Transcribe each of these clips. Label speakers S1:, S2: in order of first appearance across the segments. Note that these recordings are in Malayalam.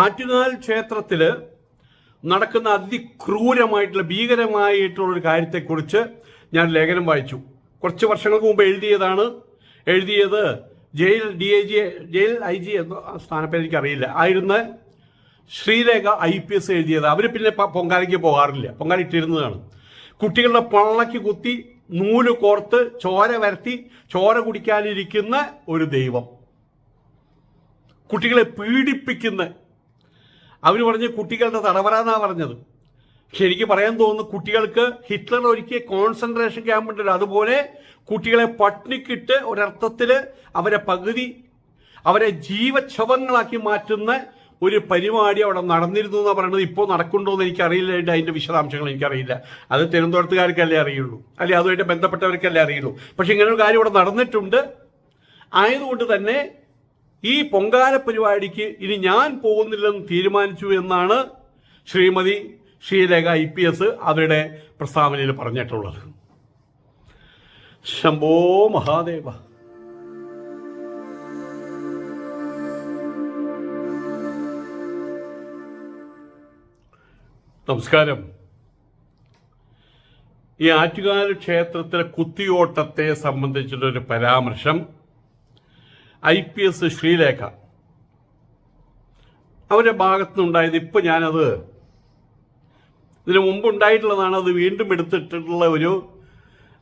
S1: ആറ്റുകാൽ ക്ഷേത്രത്തിൽ നടക്കുന്ന അതിക്രൂരമായിട്ടുള്ള ഭീകരമായിട്ടുള്ള ഒരു കാര്യത്തെക്കുറിച്ച് ഞാൻ ലേഖനം വായിച്ചു. കുറച്ച് വർഷങ്ങൾക്ക് മുമ്പ് എഴുതിയതാണ്. എഴുതിയത് jail D I G jail I G എന്ന സ്ഥാനപ്പേര് എനിക്കറിയില്ല. ആയിരുന്ന ശ്രീരേഖ ഐ പി എസ് എഴുതിയത്. അവർ പിന്നെ പൊങ്കാലയ്ക്ക് പോകാറില്ല. പൊങ്കാല ഇട്ടിരുന്നതാണ്. കുട്ടികളുടെ പള്ളക്ക് കുത്തി നൂൽ കോർത്ത് ചോര വരത്തി ചോര കുടിക്കാനിരിക്കുന്ന ഒരു ദൈവം. കുട്ടികളെ പീഡിപ്പിക്കുന്ന അവർ പറഞ്ഞ് കുട്ടികളുടെ തടവരാന്നാണ് പറഞ്ഞത്. എനിക്ക് പറയാൻ തോന്നുന്നു കുട്ടികൾക്ക് ഹിറ്റ്ലർ ഒരുക്കിയ കോൺസെൻട്രേഷൻ ക്യാമ്പ് ഉണ്ടല്ലോ. അതുപോലെ കുട്ടികളെ പട്ടിണിക്കിട്ട് ഒരർത്ഥത്തിൽ അവരെ പകുതി അവരെ ജീവച്ഛവങ്ങളാക്കി മാറ്റുന്ന ഒരു പരിപാടി അവിടെ നടന്നിരുന്നു എന്ന് പറയുന്നത്. ഇപ്പോൾ നടക്കുന്നുണ്ടോ എന്ന് എനിക്കറിയില്ല. അതിന്റെ വിശദാംശങ്ങൾ എനിക്കറിയില്ല. അത് തിരുവനന്തപുരത്തുകാർക്കല്ലേ അറിയുള്ളൂ. അല്ലെ അതുമായിട്ട് ബന്ധപ്പെട്ടവർക്കല്ലേ അറിയുള്ളൂ. പക്ഷെ ഇങ്ങനെ ഒരു കാര്യം ഇവിടെ നടന്നിട്ടുണ്ട്. ആയതുകൊണ്ട് തന്നെ ഈ പൊങ്കാല പരിപാടിക്ക് ഇനി ഞാൻ പോകുന്നില്ലെന്ന് തീരുമാനിച്ചു എന്നാണ് Shrimati Sreelekha I P S അവരുടെ പ്രസ്താവനയിൽ പറഞ്ഞിട്ടുള്ളത്. ശംഭോ മഹാദേവ. നമസ്കാരം. ഈ ആറ്റുകാൽ ക്ഷേത്രത്തിലെ കുത്തിയോട്ടത്തെ സംബന്ധിച്ചിട്ടൊരു പരാമർശം ഐ പി എസ് ശ്രീലേഖ. അവരുടെ ഭാഗത്തുനിന്നുണ്ടായത് ഇപ്പൊ ഞാനത് ഇതിനു മുമ്പ് ഉണ്ടായിട്ടുള്ളതാണ് അത് വീണ്ടും എടുത്തിട്ടുള്ള ഒരു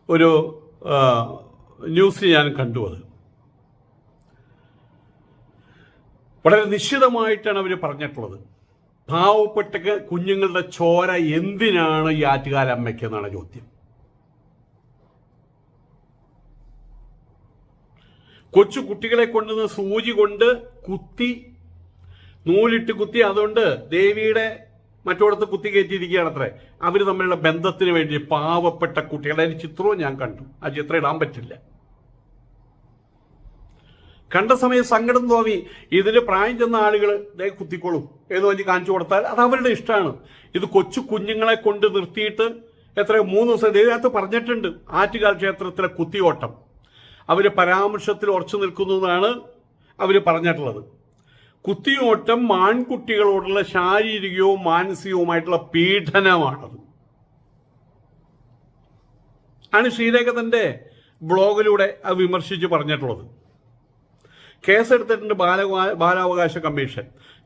S1: ഒരു ന്യൂസ് ഞാൻ കണ്ടു അത്. വളരെ നിശ്ചിതമായിട്ടാണ് അവർ പറഞ്ഞിട്ടുള്ളത്. പാവപ്പെട്ട കുഞ്ഞുങ്ങളുടെ ചോര എന്തിനാണ് ഈ ആറ്റുകാല അമ്മയ്ക്ക് എന്നാണ് ചോദ്യം. കൊച്ചു കുട്ടികളെ കൊണ്ടുവന്ന് സൂചി കൊണ്ട് കുത്തി നൂലിട്ട് കുത്തി. അതുകൊണ്ട് ദേവിയുടെ മറ്റോടത്ത് കുത്തി കയറ്റിയിരിക്കുകയാണ് അത്രേ അവർ തമ്മിലുള്ള ബന്ധത്തിന് വേണ്ടി പാവപ്പെട്ട കുട്ടികളുടെ ഒരു ചിത്രവും ഞാൻ കണ്ടു. ആ ചിത്രം ഇടാൻ പറ്റില്ല. കണ്ട സമയം സങ്കടം തോന്നി. ഇതിന് പ്രായം ചെന്ന ആളുകൾ ദേ കുത്തിക്കോളും എന്ന് വഞ്ചി കാണിച്ചു കൊടുത്താൽ അത് അവരുടെ ഇഷ്ടമാണ്. ഇത് കൊച്ചു കുഞ്ഞുങ്ങളെ കൊണ്ട് നിർത്തിയിട്ട് എത്ര മൂന്ന് ദിവസം ഇതിനകത്ത് പറഞ്ഞിട്ടുണ്ട്. ആറ്റുകാൽ ക്ഷേത്രത്തിലെ കുത്തിയോട്ടം. അവർ പരാമർശത്തിൽ ഉറച്ചു നിൽക്കുന്നു എന്നാണ് അവർ പറഞ്ഞിട്ടുള്ളത്. കുത്തിയോട്ടം ആൺകുട്ടികളോടുള്ള ശാരീരികവും മാനസികവുമായിട്ടുള്ള പീഡനമാണത്. ആണ് ശ്രീരേഖ ബ്ലോഗിലൂടെ അത് വിമർശിച്ച് പറഞ്ഞിട്ടുള്ളത്. കേസെടുത്തിട്ടുണ്ട് ബാല ബാലാവകാശ കമ്മീഷൻ.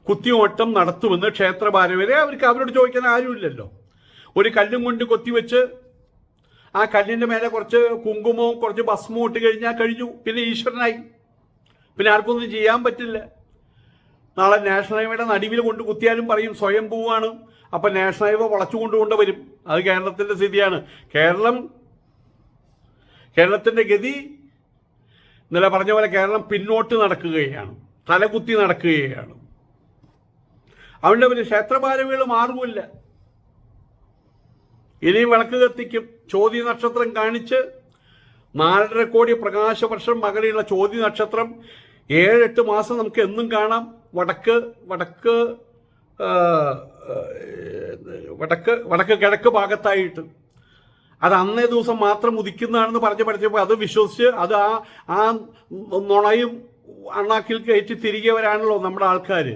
S1: കുത്തിയോട്ടം നടത്തുമെന്ന് ക്ഷേത്രഭാരം വരെ അവർക്ക് അവരോട് ചോദിക്കാൻ ആരുമില്ലല്ലോ. ഒരു കല്ലും കൊണ്ട് കൊത്തിവെച്ച് ആ കല്ലിന്റെ മേലെ കുറച്ച് കുങ്കുമവും കുറച്ച് ഭസ്മവും ഇട്ട് കഴിഞ്ഞാൽ കഴിഞ്ഞു. പിന്നെ ഈശ്വരനായി. പിന്നെ ആർക്കൊന്നും ചെയ്യാൻ പറ്റില്ല. നാളെ നാഷണൽ ഹൈവേയുടെ നടുവിൽ കൊണ്ട് കുത്തിയാലും പറയും സ്വയം പൂവാണ് അപ്പൊ നാഷണൽ ഹൈവേ വളച്ചു കൊണ്ടുകൊണ്ട് വരും. അത് കേരളത്തിന്റെ സ്ഥിതിയാണ്. കേരളം കേരളത്തിന്റെ ഗതി ഇന്നലെ പറഞ്ഞ പോലെ കേരളം പിന്നോട്ട് നടക്കുകയാണ്. തലകുത്തി നടക്കുകയാണ്. അതുകൊണ്ട് പിന്നെ ക്ഷേത്രഭാരവികൾ മാറുമില്ല ഇനി വിളക്ക് കത്തിക്കും. ചോദ്യ നക്ഷത്രം കാണിച്ച് നാലര കോടി പ്രകാശവർഷം മകളിലുള്ള ചോദ്യ നക്ഷത്രം. ഏഴെട്ട് മാസം നമുക്ക് എന്നും കാണാം. വടക്ക് വടക്ക് വടക്ക് വടക്ക് കിഴക്ക് ഭാഗത്തായിട്ട്. അത് അന്നേ ദിവസം മാത്രം ഉദിക്കുന്നതാണെന്ന് പറഞ്ഞ് പഠിച്ചപ്പോൾ അത് വിശ്വസിച്ച് അത് ആ ആ നുണയും അണ്ണാക്കിൽ കയറ്റി തിരികെ വരാണല്ലോ നമ്മുടെ ആൾക്കാർ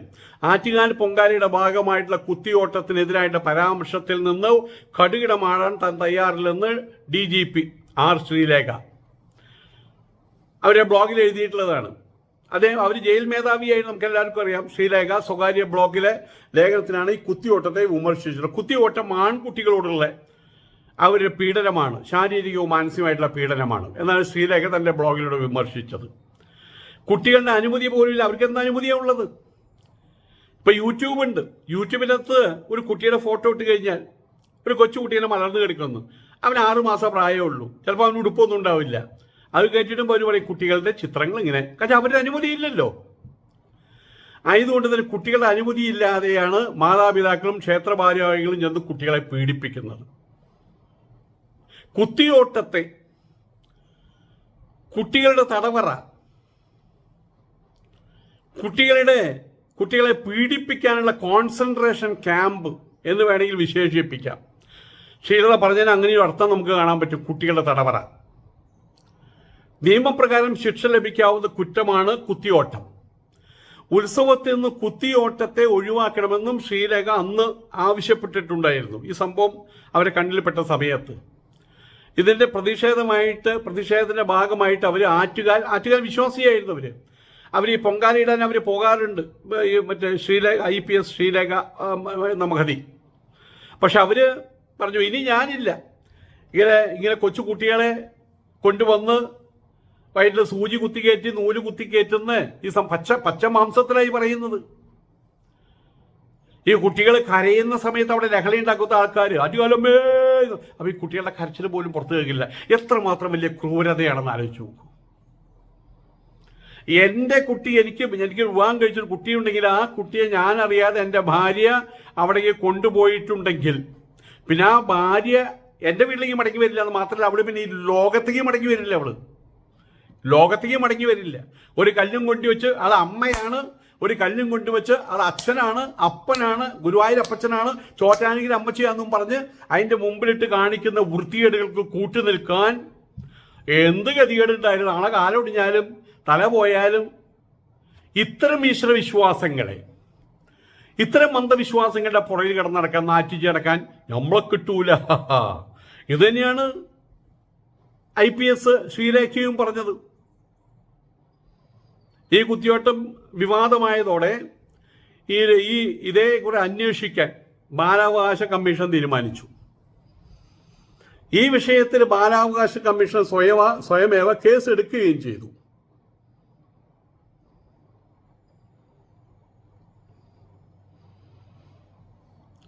S1: ആറ്റുകാൽ പൊങ്കാലയുടെ ഭാഗമായിട്ടുള്ള കുത്തിയോട്ടത്തിനെതിരായിട്ടുള്ള പരാമർശത്തിൽ നിന്ന് കടുകിടമാടാൻ താൻ തയ്യാറില്ലെന്ന് D G P R Sreelekha അവരെ ബ്ലോഗിൽ എഴുതിയിട്ടുള്ളതാണ്. അദ്ദേഹം അവർ ജയിൽ മേധാവിയായി നമുക്ക് എല്ലാവർക്കും അറിയാം. ശ്രീലേഖ സ്വകാര്യ ബ്ലോഗിലെ ലേഖനത്തിനാണ് ഈ കുത്തിയോട്ടത്തെ വിമർശിച്ചത് കുത്തിയോട്ടം ആൺകുട്ടികളോടുള്ള അവരുടെ പീഡനമാണ്. ശാരീരികവും മാനസികമായിട്ടുള്ള പീഡനമാണ്. എന്നാണ് ശ്രീലേഖ തന്റെ ബ്ലോഗിലൂടെ വിമർശിച്ചത്. കുട്ടികളുടെ അനുമതി പോലും ഇല്ല അവർക്ക് എന്താ അനുമതിയാണ് ഉള്ളത്? ഇപ്പൊ യൂട്യൂബ് ഉണ്ട്. യൂട്യൂബിനകത്ത് ഒരു കുട്ടിയുടെ ഫോട്ടോ ഇട്ട് കഴിഞ്ഞാൽ ഒരു കൊച്ചു കുട്ടീനെ മലർന്നു കിടക്കുന്നു. അവൻ ആറു മാസം പ്രായമേ ഉള്ളൂ. ചിലപ്പോൾ അവന് ഉടുപ്പൊന്നും ഉണ്ടാവില്ല. അത് കേട്ടിട്ടുമ്പോൾ അവർ പറയും കുട്ടികളുടെ ചിത്രങ്ങൾ ഇങ്ങനെ. കാരണം അവരുടെ അനുമതി ഇല്ലല്ലോ. ആയതുകൊണ്ട് തന്നെ കുട്ടികളുടെ അനുമതി ഇല്ലാതെയാണ് മാതാപിതാക്കളും ക്ഷേത്രഭാരവാഹികളും ചെന്ന് കുട്ടികളെ പീഡിപ്പിക്കുന്നത്. കുത്തിയോട്ടത്തെ കുട്ടികളുടെ തടവറ കുട്ടികളുടെ കുട്ടികളെ പീഡിപ്പിക്കാനുള്ള കോൺസെൻട്രേഷൻ ക്യാമ്പ് എന്ന് വേണമെങ്കിൽ വിശേഷിപ്പിക്കാം. ശ്രീലത പറഞ്ഞതിന് അങ്ങനെയൊരു അർത്ഥം നമുക്ക് കാണാൻ പറ്റും കുട്ടികളുടെ തടവറ നിയമപ്രകാരം ശിക്ഷ ലഭിക്കാവുന്ന കുറ്റമാണ് കുത്തിയോട്ടം. ഉത്സവത്തിൽ നിന്ന് കുത്തിയോട്ടത്തെ ഒഴിവാക്കണമെന്നും ശ്രീരേഖ അന്ന് ആവശ്യപ്പെട്ടിട്ടുണ്ടായിരുന്നു. ഈ സംഭവം അവരെ കണ്ണിൽപ്പെട്ട സമയത്ത്. ഇതിന്റെ പ്രതിഷേധമായിട്ട് പ്രതിഷേധത്തിന്റെ ഭാഗമായിട്ട് അവർ ആറ്റുകാൽ ആറ്റുകാൽ വിശ്വാസിയായിരുന്നു അവർ. അവർ ഈ പൊങ്കാലയിടാൻ അവർ പോകാറുണ്ട്. ഈ മറ്റേ Sreelekha I P S Sreelekha മഹതി പക്ഷെ അവർ പറഞ്ഞു ഇനി ഞാനില്ല. ഇങ്ങനെ ഇങ്ങനെ കൊച്ചു കുട്ടികളെ കൊണ്ടുവന്ന് വയറ്റിൽ സൂചി കുത്തിക്കയറ്റി നൂൽ കുത്തിക്കയറ്റുന്ന ഈ പച്ച പച്ച മാംസത്തിലായി പറയുന്നത്. ഈ കുട്ടികൾ കരയുന്ന സമയത്ത് അവിടെ ലഹളി ഉണ്ടാക്കുന്ന ആൾക്കാർ അടികാലം അപ്പം ഈ കുട്ടികളുടെ കരച്ചിൽ പോലും പുറത്തു കേൾക്കില്ല. എത്രമാത്രം വലിയ ക്രൂരതയാണെന്ന് ആലോചിച്ചു നോക്കൂ. എന്റെ കുട്ടി എനിക്ക് എനിക്ക് വിവാഹം കഴിച്ചൊരു കുട്ടിയുണ്ടെങ്കിൽ ആ കുട്ടിയെ ഞാൻ അറിയാതെ എന്റെ ഭാര്യ അവിടേക്ക് കൊണ്ടുപോയിട്ടുണ്ടെങ്കിൽ പിന്നെ ആ ഭാര്യ എന്റെ വീട്ടിലേക്ക് മടങ്ങി വരില്ല അത് മാത്രമല്ല അവൾ പിന്നെ ഈ ലോകത്തേക്ക് മടങ്ങി വരില്ല അവൾ. ലോകത്തേക്ക് മടങ്ങി വരില്ല. ഒരു കല്ലും കൊണ്ടുവച്ച് അത് അമ്മയാണ് ഒരു കല്ലും കൊണ്ടുവച്ച് അത് അച്ഛനാണ് അപ്പനാണ് ഗുരുവായൂർ അപ്പച്ചനാണ് ചോറ്റാനെങ്കിൽ അമ്മച്ചിയാന്നും പറഞ്ഞ് അതിന്റെ മുമ്പിലിട്ട് കാണിക്കുന്ന വൃത്തികേടുകൾക്ക് കൂട്ടു നിൽക്കാൻ എന്ത് ഗതികേടുണ്ടായിരുന്നു നാളെ കാലൊടിഞ്ഞാലും തല പോയാലും ഇത്തരം ഈശ്വര വിശ്വാസങ്ങളെ ഇത്തരം മന്ദവിശ്വാസങ്ങളുടെ പുറകിൽ കിടന്ന് നടക്കാൻ നാറ്റിച്ച് നടക്കാൻ നമ്മളെ കിട്ടൂല. ഇത് തന്നെയാണ് ഐ പി എസ് ശ്രീലേഖയും പറഞ്ഞത്. ഈ കുത്തിയോട്ടം വിവാദമായതോടെ ഈ ഈ ഇതേ കുറെ അന്വേഷിക്കാൻ ബാലാവകാശ കമ്മീഷൻ തീരുമാനിച്ചു. ഈ വിഷയത്തിൽ ബാലാവകാശ കമ്മീഷൻ സ്വയവ സ്വയമേവ കേസ് എടുക്കുകയും ചെയ്തു.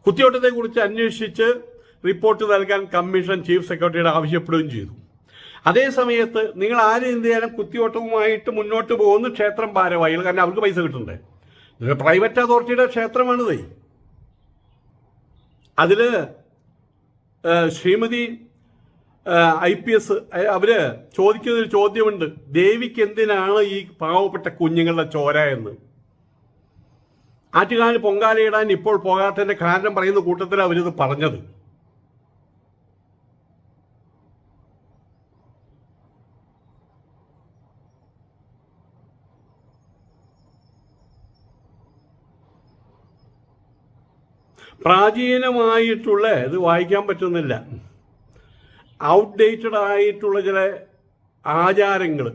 S1: കുത്തിയോട്ടത്തെക്കുറിച്ച് അന്വേഷിച്ച് റിപ്പോർട്ട് നൽകാൻ കമ്മീഷൻ ചീഫ് സെക്രട്ടറിയുടെ ആവശ്യപ്പെടുകയും ചെയ്തു. അതേ സമയത്ത് നിങ്ങൾ ആരും എന്ത് ചെയ്യാനും കുത്തിയോട്ടവുമായിട്ട് മുന്നോട്ട് പോകുന്നു ക്ഷേത്രം ഭാരവാഹികൾ കാരണം അവർക്ക് പൈസ കിട്ടണ്ടേ ഇതൊരു പ്രൈവറ്റ് അതോറിറ്റിയുടെ ക്ഷേത്രമാണിത്. അതിൽ അതിൽ ശ്രീമതി ഐ പി എസ് അവർ ചോദിക്കുന്ന ഒരു ചോദ്യമുണ്ട്. ദേവിക്ക് എന്തിനാണ് ഈ പാവപ്പെട്ട കുഞ്ഞുങ്ങളുടെ ചോര എന്ന്? ആറ്റുകാലിന് പൊങ്കാലയിടാൻ ഇപ്പോൾ പോകാത്തതിന്റെ കാരണം പറയുന്ന കൂട്ടത്തിൽ അവരിത് പറഞ്ഞത്. പ്രാചീനമായിട്ടുള്ള ഇത് വായിക്കാൻ പറ്റുന്നില്ല ഔട്ട്ഡേറ്റഡ് ആയിട്ടുള്ള ചില ആചാരങ്ങൾ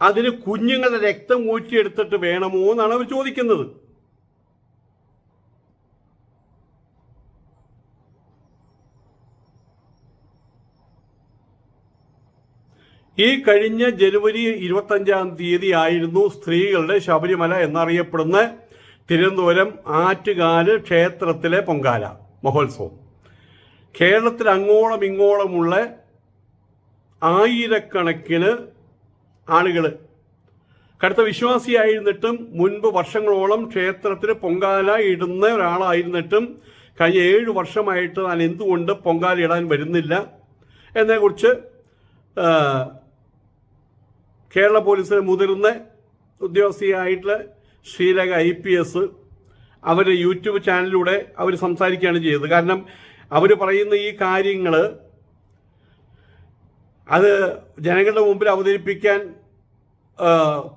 S1: അതിന് കുഞ്ഞുങ്ങളുടെ രക്തം ഊറ്റിയെടുത്തിട്ട് വേണമോ എന്നാണ് അവർ ചോദിക്കുന്നത്. ഈ കഴിഞ്ഞ ജനുവരി ഇരുപത്തഞ്ചാം തീയതി ആയിരുന്നു സ്ത്രീകളുടെ ശബരിമല എന്നറിയപ്പെടുന്ന തിരുവനന്തപുരം ആറ്റുകാൽ ക്ഷേത്രത്തിലെ പൊങ്കാല മഹോത്സവം. കേരളത്തിൽ അങ്ങോളം ഇങ്ങോളമുള്ള ആയിരക്കണക്കിന് ആളുകൾ കടുത്ത വിശ്വാസിയായിരുന്നിട്ടും മുൻപ് വർഷങ്ങളോളം ക്ഷേത്രത്തിൽ പൊങ്കാല ഇടുന്ന ഒരാളായിരുന്നിട്ടും കഴിഞ്ഞ ഏഴ് വർഷമായിട്ട് താൻ എന്തുകൊണ്ട് പൊങ്കാല ഇടാൻ വരുന്നില്ല? എന്നതിനെക്കുറിച്ച് ആ, കേരള പോലീസിലെ മുതിർന്ന ഉദ്യോഗസ്ഥയായിട്ടുള്ള ശ്രീലേഖ ഐ പി എസ് അവർ യൂട്യൂബ് ചാനലിലൂടെ അവർ സംസാരിക്കുകയാണ് ചെയ്തത്. കാരണം അവർ പറയുന്ന ഈ കാര്യങ്ങൾ അത് ജനങ്ങളുടെ മുമ്പിൽ അവതരിപ്പിക്കാൻ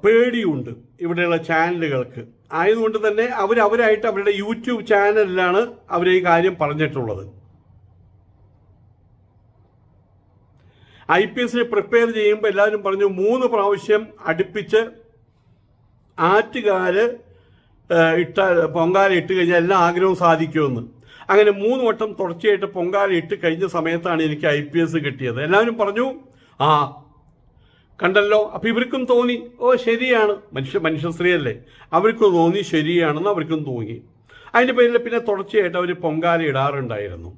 S1: പേടിയുണ്ട് ഇവിടെയുള്ള ചാനലുകൾക്ക്. ആയതുകൊണ്ട് തന്നെ അവർ അവരായിട്ട് അവരുടെ യൂട്യൂബ് ചാനലിലാണ് അവർ ഈ കാര്യം പറഞ്ഞിട്ടുള്ളത്. ഐ പി എസിന് പ്രിപ്പയർ ചെയ്യുമ്പോൾ എല്ലാവരും പറഞ്ഞു മൂന്ന് പ്രാവശ്യം അടുപ്പിച്ച് ആറ്റുകാൽ ഇട്ട പൊങ്കാല ഇട്ട് കഴിഞ്ഞാൽ എല്ലാ ആഗ്രഹവും സാധിക്കുമെന്ന്. അങ്ങനെ മൂന്ന് വട്ടം തുടർച്ചയായിട്ട് പൊങ്കാല ഇട്ട് കഴിഞ്ഞ സമയത്താണ് എനിക്ക് ഐ പി എസ് കിട്ടിയത്. എല്ലാവരും പറഞ്ഞു ആ കണ്ടല്ലോ? അപ്പൊ ഇവർക്കും തോന്നി ഓ ശരിയാണ്. മനുഷ്യ മനുഷ്യ സ്ത്രീയല്ലേ. അവർക്ക് തോന്നി ശരിയാണെന്ന് അവർക്കും തോന്നി. അതിന്റെ പേരിൽ പിന്നെ തുടർച്ചയായിട്ട് അവർ പൊങ്കാല ഇടാറുണ്ടായിരുന്നു.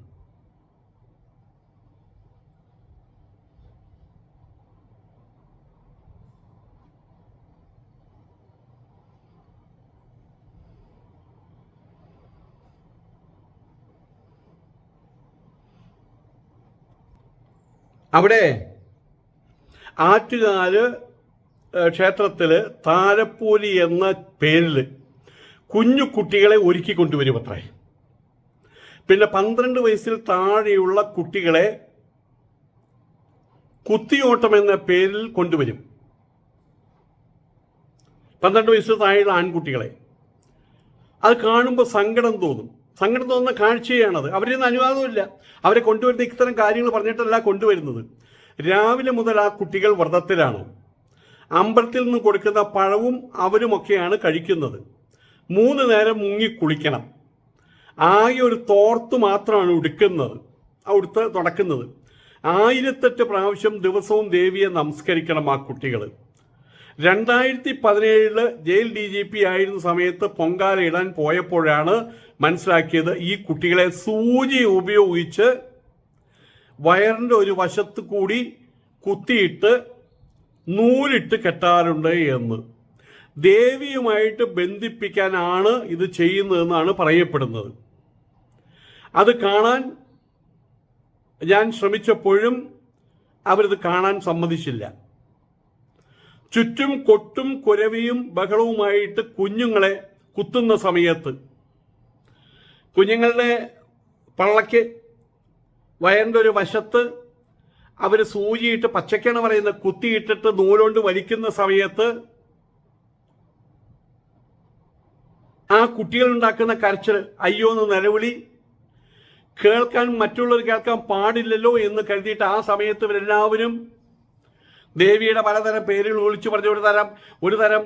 S1: അവിടെ ആറ്റുകാൽ ക്ഷേത്രത്തിൽ താരപ്പൂലി എന്ന പേരിൽ കുഞ്ഞു കുട്ടികളെ ഒരുക്കി കൊണ്ടുവരും അത്രേ പിന്നെ പന്ത്രണ്ട് വയസ്സിൽ താഴെയുള്ള കുട്ടികളെ കുത്തിയോട്ടം എന്ന പേരിൽ കൊണ്ടുവരും. പന്ത്രണ്ട് വയസ്സ് താഴെയുള്ള ആൺകുട്ടികളെ. അത് കാണുമ്പോൾ സങ്കടം തോന്നും. സങ്കടം തോന്നുന്ന കാഴ്ചയാണത്. അവരിൽ നിന്ന് അനുവാദമില്ല. അവരെ കൊണ്ടുവരുന്ന ഇത്തരം കാര്യങ്ങൾ പറഞ്ഞിട്ടല്ല കൊണ്ടുവരുന്നത്. രാവിലെ മുതൽ ആ കുട്ടികൾ വ്രതത്തിലാണ്. അമ്പലത്തിൽ നിന്ന് കൊടുക്കുന്ന പഴവും അവരുമൊക്കെയാണ് കഴിക്കുന്നത്. മൂന്ന് നേരം മുങ്ങി കുളിക്കണം. ആകെ ഒരു തോർത്ത് മാത്രമാണ് ഉടുക്കുന്നത്. അവിടുത്തെ തുടക്കുന്നത്. ആയിരത്തെട്ട് പ്രാവശ്യം ദിവസവും ദേവിയെ നമസ്കരിക്കണം ആ കുട്ടികൾ. രണ്ടായിരത്തി പതിനേഴിൽ ജയിൽ ഡി ജി പി ആയിരുന്ന സമയത്ത് പൊങ്കാല ഇടാൻ പോയപ്പോഴാണ് മനസ്സിലാക്കിയത് ഈ കുട്ടികളെ സൂചി ഉപയോഗിച്ച് വയറിന്റെ ഒരു വശത്ത് കൂടി കുത്തിയിട്ട് നൂലിട്ട് കെട്ടാറുണ്ട് എന്ന്. ദേവിയുമായിട്ട് ബന്ധിപ്പിക്കാനാണ് ഇത് ചെയ്യുന്നതെന്നാണ് പറയപ്പെടുന്നത്. അത് കാണാൻ ഞാൻ ശ്രമിച്ചപ്പോഴും അവരിത് കാണാൻ സമ്മതിച്ചില്ല. ചുറ്റും കൊട്ടും കുരവിയും ബഹളവുമായിട്ട് കുഞ്ഞുങ്ങളെ കുത്തുന്ന സമയത്ത് കുഞ്ഞുങ്ങളുടെ പള്ളയ്ക്ക് വയറിന്റെ ഒരു വശത്ത് അവർ സൂചിയിട്ട് പച്ചക്കാണ് പറയുന്നത് കുത്തിയിട്ടിട്ട് നൂലുകൊണ്ട് വലിക്കുന്ന സമയത്ത് ആ കുട്ടികൾ ഉണ്ടാക്കുന്ന കരച്ചിൽ അയ്യോ എന്ന് നിലവിളി കേൾക്കാൻ മറ്റുള്ളവർ കേൾക്കാൻ പാടില്ലല്ലോ എന്ന് കരുതിയിട്ട് ആ സമയത്ത് ഇവരെല്ലാവരും ദേവിയുടെ പലതരം പേരുകൾ വിളിച്ചു പറഞ്ഞ ഒരു തരം ഒരു തരം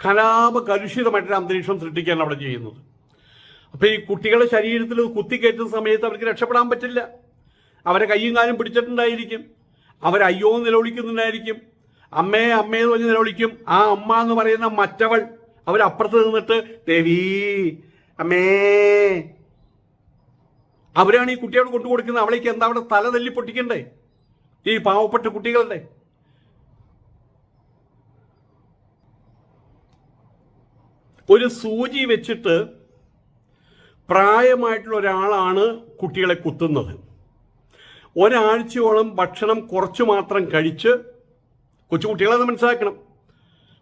S1: കലാപ കലുഷിതമായിട്ടൊരു അന്തരീക്ഷം സൃഷ്ടിക്കുകയാണ് അവിടെ ചെയ്യുന്നത്. അപ്പൊ ഈ കുട്ടികളുടെ ശരീരത്തിൽ കുത്തിക്കയറ്റുന്ന സമയത്ത് അവർക്ക് രക്ഷപ്പെടാൻ പറ്റില്ല. അവരെ കയ്യും കാലും പിടിച്ചിട്ടുണ്ടായിരിക്കും. അയ്യോ എന്ന് നിലവിളിക്കുന്നുണ്ടായിരിക്കും. അമ്മേ അമ്മേ എന്ന് പറഞ്ഞ് നിലവിളിക്കും. ആ അമ്മ എന്ന് പറയുന്ന മറ്റവൾ അവരപ്പുറത്ത് നിന്നിട്ട് ദേവി അമ്മേ. അവരാണ് ഈ കുട്ടിയോട് കൊണ്ടു കൊടുക്കുന്നത് അവളേക്ക് എന്താ അവിടെ തല തല്ലി പൊട്ടിക്കണ്ടേ? ഈ പാവപ്പെട്ട കുട്ടികളുടെ. ഒരു സൂചി വെച്ചിട്ട് പ്രായമായിട്ടുള്ള ഒരാളാണ് കുട്ടികളെ കുത്തുന്നത്. ഒരാഴ്ചയോളം ഭക്ഷണം കുറച്ച് മാത്രം കഴിച്ച് കൊച്ചുകുട്ടികളെ മനസ്സിലാക്കണം.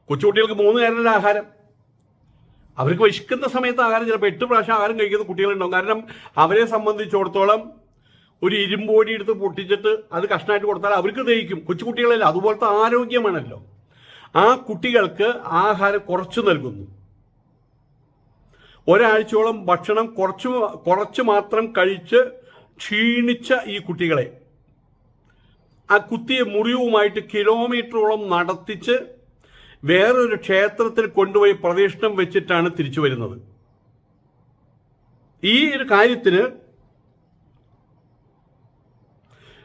S1: കൊച്ചുകുട്ടികൾക്ക് മൂന്ന് നേരമല്ല ആഹാരം? അവർക്ക് വിശക്കുന്ന സമയത്ത് ആഹാരം ചിലപ്പോൾ എട്ട് പ്രാവശ്യം ആഹാരം കഴിക്കുന്ന കുട്ടികളുണ്ടാവും. കാരണം അവരെ സംബന്ധിച്ചിടത്തോളം ഒരു ഇരുമ്പോടി എടുത്ത് പൊട്ടിച്ചിട്ട് അത് കഷ്ണമായിട്ട് കൊടുത്താൽ അവർക്ക് ദഹിക്കും. കൊച്ചുകുട്ടികളല്ല അതുപോലത്തെ ആരോഗ്യമാണല്ലോ. ആ കുട്ടികൾക്ക് ആഹാരം കുറച്ച് നൽകുന്നു. ഒരാഴ്ചയോളം ഭക്ഷണം കുറച്ച് കുറച്ച് മാത്രം കഴിച്ച് ക്ഷീണിച്ച ഈ കുട്ടികളെ ആ കുത്തിയ മുറിവുമായിട്ട് കിലോമീറ്ററോളം നടത്തിച്ച് വേറൊരു ക്ഷേത്രത്തിൽ കൊണ്ടുപോയി പ്രവേശനം വെച്ചിട്ടാണ് തിരിച്ചു വരുന്നത്. ഈ ഒരു കാര്യത്തിന്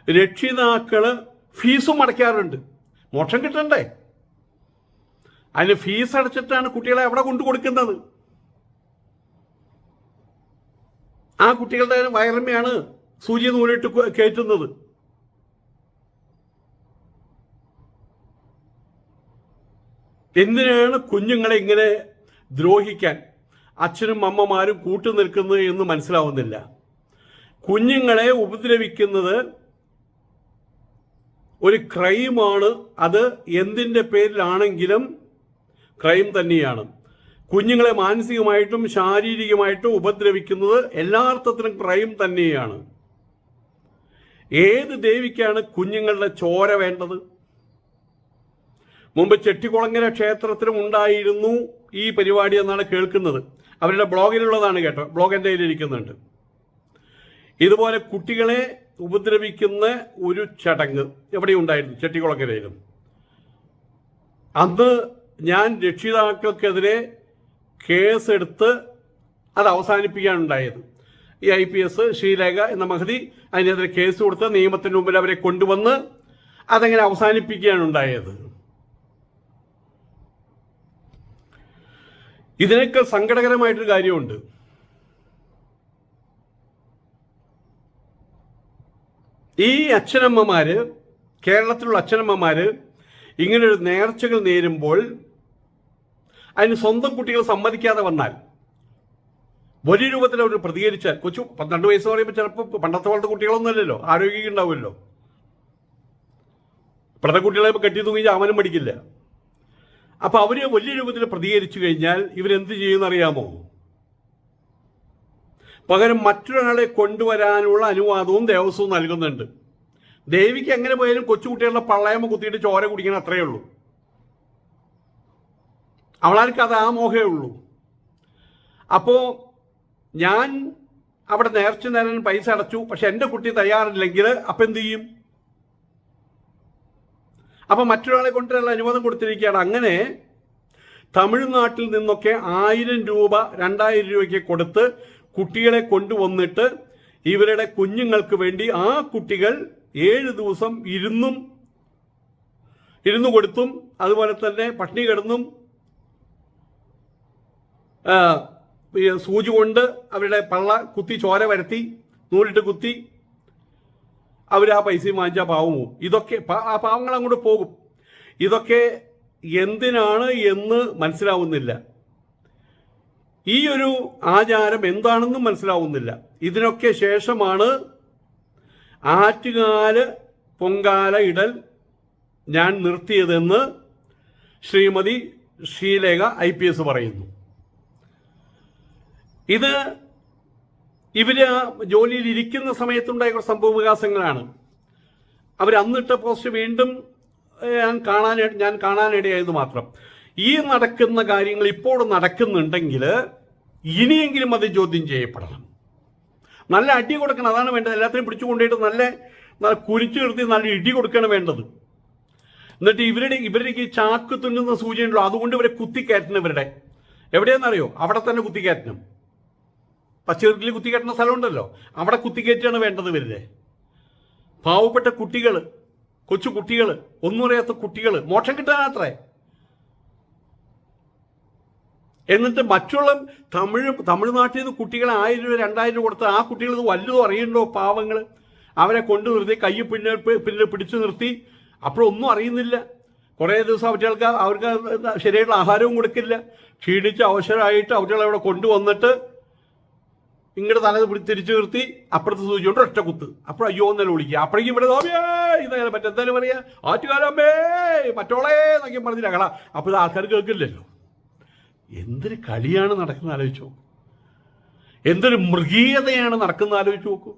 S1: രക്ഷിതാക്കൾ ഫീസും അടയ്ക്കാറുണ്ട്. മോക്ഷം കിട്ടണ്ടേ? അതിന് ഫീസ് അടച്ചിട്ടാണ് കുട്ടികളെ അവിടെ കൊണ്ടു കൊടുക്കുന്നത്. ആ കുട്ടികളുടെ വയറമ്മയാണ് സൂചി നൂലിട്ട് കയറ്റുന്നത്. എന്തിനാണ് കുഞ്ഞുങ്ങളെ ഇങ്ങനെ ദ്രോഹിക്കാൻ അച്ഛനും അമ്മമാരും കൂട്ടു നിൽക്കുന്നത് എന്ന് മനസ്സിലാവുന്നില്ല. കുഞ്ഞുങ്ങളെ ഉപദ്രവിക്കുന്നത് ഒരു ക്രൈമാണ്. അത് എന്തിന്റെ പേരിലാണെങ്കിലും ക്രൈം തന്നെയാണ്. കുഞ്ഞുങ്ങളെ മാനസികമായിട്ടും ശാരീരികമായിട്ടും ഉപദ്രവിക്കുന്നത് എല്ലാ അർത്ഥത്തിലും ക്രൈം തന്നെയാണ്. ഏത് ദേവിക്കാണ് കുഞ്ഞുങ്ങളുടെ ചോര വേണ്ടത്? മുമ്പ് ചെട്ടിക്കുളങ്ങര ക്ഷേത്രത്തിലും ഉണ്ടായിരുന്നു ഈ പരിപാടി എന്നാണ് കേൾക്കുന്നത്. അവരുടെ ബ്ലോഗിലുള്ളതാണ് കേട്ടോ. ബ്ലോഗ് എന്റെ ഇരിക്കുന്നുണ്ട്. ഇതുപോലെ കുട്ടികളെ ഉപദ്രവിക്കുന്ന ഒരു ചടങ്ങ് എവിടെ ഉണ്ടായിരുന്നു ചെട്ടിക്കുളങ്ങരയിലും അന്ന് ഞാൻ രക്ഷിതാക്കൾക്കെതിരെ കേസെടുത്ത് അത് അവസാനിപ്പിക്കാനുണ്ടായത്. ഈ ഐ പി എസ് ശ്രീലേഖ എന്ന മഹതി അതിനെതിരെ കേസ് കൊടുത്ത് നിയമത്തിന് മുമ്പിൽ അവരെ കൊണ്ടുവന്ന് അതങ്ങനെ അവസാനിപ്പിക്കുകയാണ് ഉണ്ടായത്? ഇതിനൊക്കെ സങ്കടകരമായിട്ടൊരു കാര്യമുണ്ട്. ഈ അച്ഛനമ്മമാര് കേരളത്തിലുള്ള അച്ഛനമ്മമാര് ഇങ്ങനൊരു നേർച്ചകൾ നേരുമ്പോൾ അതിന് സ്വന്തം കുട്ടികൾ സമ്മതിക്കാതെ വന്നാൽ വലിയ രൂപത്തിൽ അവർ പ്രതികരിച്ചാൽ കൊച്ചു പന്ത്രണ്ട് വയസ്സ് പറയുമ്പോൾ ചിലപ്പോൾ പണ്ടത്തെ പോലത്തെ കുട്ടികളൊന്നുമല്ലല്ലോ ആരോഗ്യം ഉണ്ടാവുമല്ലോ ഇപ്പോഴത്തെ കുട്ടികളെ കെട്ടി തൂങ്ങി അവനും പഠിക്കില്ല. അപ്പൊ അവർ വലിയ രൂപത്തിൽ പ്രതികരിച്ചു കഴിഞ്ഞാൽ ഇവരെന്ത് ചെയ്യുമെന്നറിയാമോ? പകരം മറ്റൊരാളെ കൊണ്ടുവരാനുള്ള അനുവാദവും ദേവസ്വവും നൽകുന്നുണ്ട്. ദേവിക്ക് എങ്ങനെ പോയാലും കൊച്ചുകുട്ടികളുടെ പള്ളയമ കുത്തിയിട്ട് ചോര കുടിക്കണം അത്രയേ ഉള്ളൂ. അവളാർക്ക് അത് ആ മോഹേ ഉള്ളൂ. അപ്പോൾ ഞാൻ അവിടെ നേർച്ച നേരം പൈസ അടച്ചു പക്ഷെ എന്റെ കുട്ടി തയ്യാറില്ലെങ്കിൽ അപ്പം എന്തു ചെയ്യും? അപ്പം മറ്റൊരാളെ കൊണ്ടുവരാനുള്ള അനുവാദം കൊടുത്തിരിക്കുകയാണ്. അങ്ങനെ തമിഴ്നാട്ടിൽ നിന്നൊക്കെ ആയിരം രൂപ രണ്ടായിരം രൂപയ്ക്ക് കൊടുത്ത് കുട്ടികളെ കൊണ്ടുവന്നിട്ട് ഇവരുടെ കുഞ്ഞുങ്ങൾക്ക് വേണ്ടി ആ കുട്ടികൾ ഏഴ് ദിവസം ഇരുന്നും ഇരുന്നു കൊടുത്തും അതുപോലെ തന്നെ പട്ടിണി കിടന്നും സൂചി കൊണ്ട് അവരുടെ പള്ള കുത്തി ചോര വരുത്തി നൂലിട്ട് കുത്തി അവർ ആ പൈസയും പാവം പോവും. ഇതൊക്കെ ആ പാവങ്ങൾ അങ്ങോട്ട് പോകും. ഇതൊക്കെ എന്തിനാണ് എന്ന് മനസ്സിലാവുന്നില്ല. ഈ ഒരു ആചാരം എന്താണെന്നും മനസ്സിലാവുന്നില്ല. ഇതിനൊക്കെ ശേഷമാണ് ആറ്റുകാൽ പൊങ്കാല ഇടൽ ഞാൻ നിർത്തിയതെന്ന് Shrimati Sreelekha I P S പറയുന്നു. ഇത് ഇവർ ജോലിയിൽ ഇരിക്കുന്ന സമയത്തുണ്ടായ സംഭവ വികാസങ്ങളാണ്. അവർ അന്നിട്ട പോസ്റ്റ് വീണ്ടും ഞാൻ കാണാൻ ഞാൻ കാണാനിടയായത് മാത്രം. ഈ നടക്കുന്ന കാര്യങ്ങൾ ഇപ്പോഴും നടക്കുന്നുണ്ടെങ്കിൽ ഇനിയെങ്കിലും അത് ചോദ്യം ചെയ്യപ്പെടണം. നല്ല അടി കൊടുക്കണം അതാണ് വേണ്ടത്. എല്ലാത്തിനും പിടിച്ചു കൊണ്ടുപോയിട്ട് നല്ല കുരിച്ചു നിർത്തി നല്ല ഇടി കൊടുക്കണം വേണ്ടത്. എന്നിട്ട് ഇവരുടെ ഇവരുടെ ഈ ചാക്ക് തുന്നുന്ന സൂചനയുണ്ടല്ലോ അതുകൊണ്ട് ഇവരെ കുത്തിക്കയറ്റണം ഇവരുടെ. എവിടെയെന്നറിയോ അവിടെ തന്നെ കുത്തിക്കയറ്റണം. പച്ചീർക്കിൽ കുത്തിക്കയറ്റുന്ന സ്ഥലമുണ്ടല്ലോ. അവിടെ കുത്തിക്കയറ്റിയാണ് വേണ്ടത് വരുന്നത് പാവപ്പെട്ട കുട്ടികൾ കൊച്ചു കുട്ടികൾ ഒന്നും അറിയാത്ത കുട്ടികൾ മോക്ഷം കിട്ടാനത്രേ എന്നിട്ട് മറ്റുള്ള തമിഴ് തമിഴ്നാട്ടിൽ നിന്ന് കുട്ടികളെ ആയിരം രൂപ രണ്ടായിരം രൂപ കൊടുത്ത് ആ കുട്ടികൾ വല്ലതും അറിയണ്ടോ പാവങ്ങൾ അവരെ കൊണ്ടു നിർത്തി കൈ പിന്നെ പിന്നെ പിടിച്ചു നിർത്തി. അപ്പോഴൊന്നും അറിയുന്നില്ല. കുറേ ദിവസം അവറ്റകൾക്ക് അവർക്ക് ശരിയായിട്ടുള്ള ആഹാരവും കൊടുക്കില്ല. ക്ഷീണിച്ച് അവശരായിട്ട് അവറ്റകളെ അവിടെ കൊണ്ടുവന്നിട്ട് ഇങ്ങോട്ട് തലത് പിടി- തിരിച്ചു നിർത്തി അപ്പുറത്ത് സൂചി കൊണ്ട് ഒറ്റ കുത്ത്. അപ്പോൾ അയ്യോ എന്നല്ല വിളിക്കുക. അപ്പോഴേക്കും ഇവിടെ നോമിയേ ഇതങ്ങനെ മറ്റെന്തായാലും പറയാ ആറ്റുകാലമ്മേ മറ്റോളേ എന്നൊക്കെ പറഞ്ഞില്ല കള അപ്പോൾ ഇത് ആൾക്കാർ കേൾക്കില്ലല്ലോ. എന്തൊരു കളിയാണ് നടക്കുന്നത് ആലോചിച്ച്. നോക്കൂ എന്തൊരു മൃഗീയതയാണ് നടക്കുന്നത് ആലോചിച്ച് നോക്കൂ.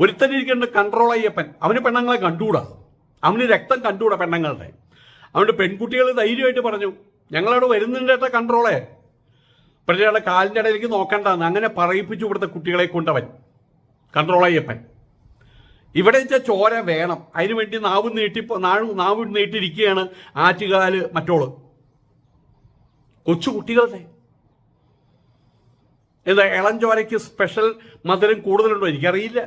S1: ഒരുത്തനിരിക്കേണ്ട കൺട്രോൾ അയ്യപ്പൻ അവന് പെണ്ണുങ്ങളെ കണ്ടുകൂടാ. അവന് രക്തം കണ്ടുകൂടാ പെണ്ണുങ്ങളുടെ. അവന്റെ പെൺകുട്ടികൾ ധൈര്യമായിട്ട് പറഞ്ഞു ഞങ്ങളവിടെ വരുന്നുണ്ട് ഏട്ടാ കൺട്രോളേ അയാളുടെ കാലിന്റെ ഇടയിലേക്ക് നോക്കേണ്ടതാണ് അങ്ങനെ പറയിപ്പിച്ചു ഇവിടുത്തെ കുട്ടികളെ കൊണ്ടവൻ. കൺട്രോൾ ചെയ്യപ്പൻ ഇവിടെ വെച്ചാൽ ചോര വേണം. അതിനു വേണ്ടി നാവ് നീട്ടി നാവ് നാവ് നീട്ടിയിരിക്കുകയാണ് ആറ്റുകാൽ മറ്റോൾ. കൊച്ചു കുട്ടികളുടെ. എന്താ ഇളം ചോരയ്ക്ക് സ്പെഷ്യൽ മധുരം കൂടുതലുണ്ടോ? എനിക്കറിയില്ല.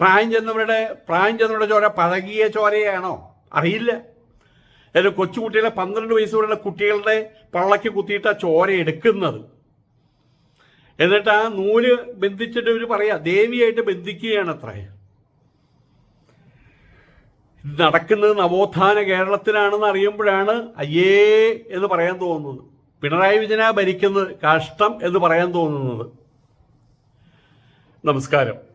S1: പ്രായം ചെന്നവരുടെ പ്രായം ചെന്നവരുടെ ചോര പഴകിയ ചോരയാണോ? അറിയില്ല. അതിൽ കൊച്ചുകുട്ടികളെ പന്ത്രണ്ട് വയസ്സ് വരെയുള്ള കുട്ടികളുടെ പള്ളക്ക് കുത്തിയിട്ട് ആ ചോര എടുക്കുന്നത്. എന്നിട്ട് ആ നൂൽ ബന്ധിച്ചിട്ട് ഇവർ പറയാ ദേവിയായിട്ട് ബന്ധിക്കുകയാണ് അത്ര നടക്കുന്നത് നവോത്ഥാന കേരളത്തിലാണെന്ന് അറിയുമ്പോഴാണ് അയ്യേ എന്ന് പറയാൻ തോന്നുന്നത്. പിണറായി വിജയനാ ഭരിക്കുന്നത് കഷ്ടം എന്ന് പറയാൻ തോന്നുന്നത്. നമസ്കാരം.